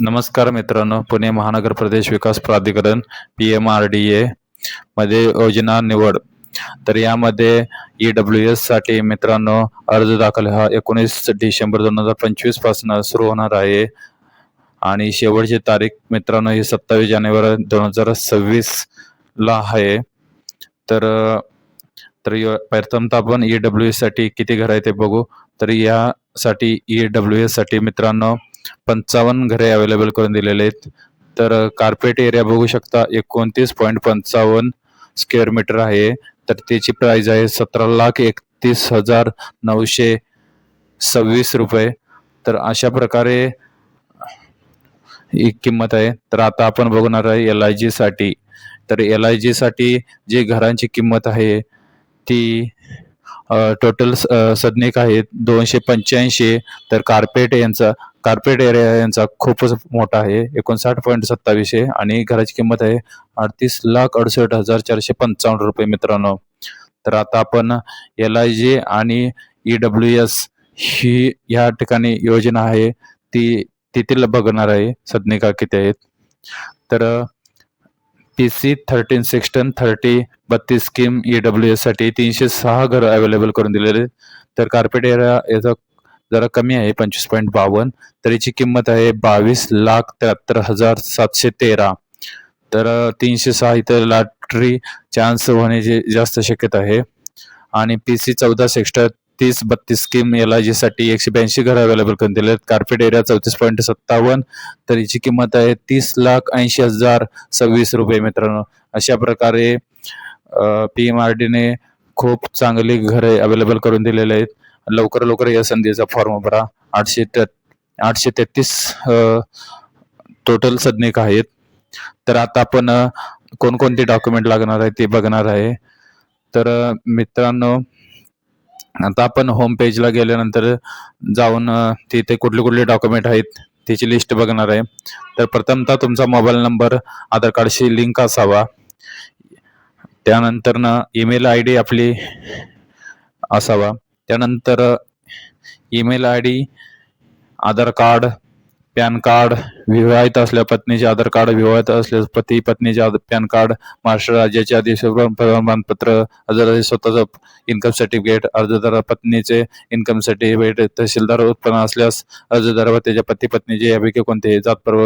नमस्कार मित्रांनो पुणे महानगर प्रदेश विकास प्राधिकरण P M R D A मध्ये योजना निवड. तर यामध्ये ई डब्ल्यू एससाठी मित्रांनो अर्ज दाखल हा एकोणीस डिसेंबर दोन हजार पंचवीसपासून सुरू होणार आहे. आणि शेवटची तारीख मित्रांनो ही सत्तावीस जानेवारी दोन हजार सव्वीस ला आहे. तर तर प्रथमतः आपण ई डब्ल्यू एससाठी किती घर आहे ते बघू. तर यासाठी ई डब्ल्यू एससाठी मित्रांनो पंचावन्न घरे अवेलेबल करून दिलेले आहेत. तर कार्पेट एरिया बघू शकता एकोणतीस पॉईंट पंचावन्न स्क्वेअर मीटर आहे. तर त्याची प्राइस आहे सतरा लाख एकतीस हजार नऊशे सव्वीस रुपये. तर अशा प्रकारे ही किंमत आहे. तर आता आपण बघणार आहे एल आय जीसाठी तर एल आय जीसाठी जी घरांची किंमत आहे ती टोटल सदनिक आहेत दोनशे पंच्याऐंशी तर कार्पेट यांचा कार्पेट एरिया यांचा खूपच मोठा आहे एकोणसाठ पॉईंट सत्तावीसशे आणि घराची किंमत आहे अडतीस लाख अडुसष्ट हजार चारशे पंचावन्न रुपये मित्रांनो. तर आता आपण एल आय जी आणि ई डब्ल्यू एस ही या ठिकाणी योजना आहे ती तेथील बघणार आहे सदनिका किती आहेत. तर P C thirteen sixteen thirty बत्तीस स्कीम ई डब्ल्यू एससाठी तीनशे सहा घरं अवेलेबल करून दिलेले तर कार्पेट एरिया याचा जरा कमी आहे पंचवीस पॉईंट बावन्न. तर याची किंमत आहे बावीस लाख त्र्याहत्तर हजार सातशे तेरा. तर तीनशे सहा इथं लॉटरी चान्स होण्याची जास्त शक्यता आहे. आणि पी सी चौदा सेक्टर तीस बत्तीस स्कीम एल आय जी साठी एकशे ब्याऐंशी घरं अवेलेबल करून दिले आहेत कार्पेट एरिया चौतीस पॉईंट सत्तावन्न तर याची किंमत आहे तीस लाख ऐंशी हजार सव्वीस रुपये मित्रांनो. अशा प्रकारे पी एम आर डीने खूप चांगली घरे अवेलेबल करून दिलेले आहेत. लवकर लवकर या संधीचा फॉर्म भरा. आठशे ते आठशे तेहतीस टोटल सदनिक आहेत. तर आता आपण कोणकोणते डॉक्युमेंट लागणार आहे ते बघणार आहे. तर मित्रांनो आता आपण होम पेजला गेल्यानंतर जाऊन तिथे कुठले कुठले डॉक्युमेंट आहेत त्याची लिस्ट बघणार आहे. तर प्रथमतः तुमचा मोबाईल नंबर आधार कार्डशी लिंक असावा. त्यानंतर ना ईमेल आय डी आपली असावा. त्यानंतर email I D Aadhaar card PAN card विवाहित असल्या पत्नीचे आधार कार्ड विवाहित असल्यास पती पत्नीचे पॅन कार्ड महाराष्ट्र राज्याचे आदेश प्रमाणपत्र अर्जदार स्वतःचं इन्कम सर्टिफिकेट अर्जदार पत्नीचे इन्कम सर्टिफिकेट तहसीलदार उत्पन्न असल्यास अर्जदार व त्याच्या पती पत्नीचे यापैकी कोणतेही जात प्रवर्ग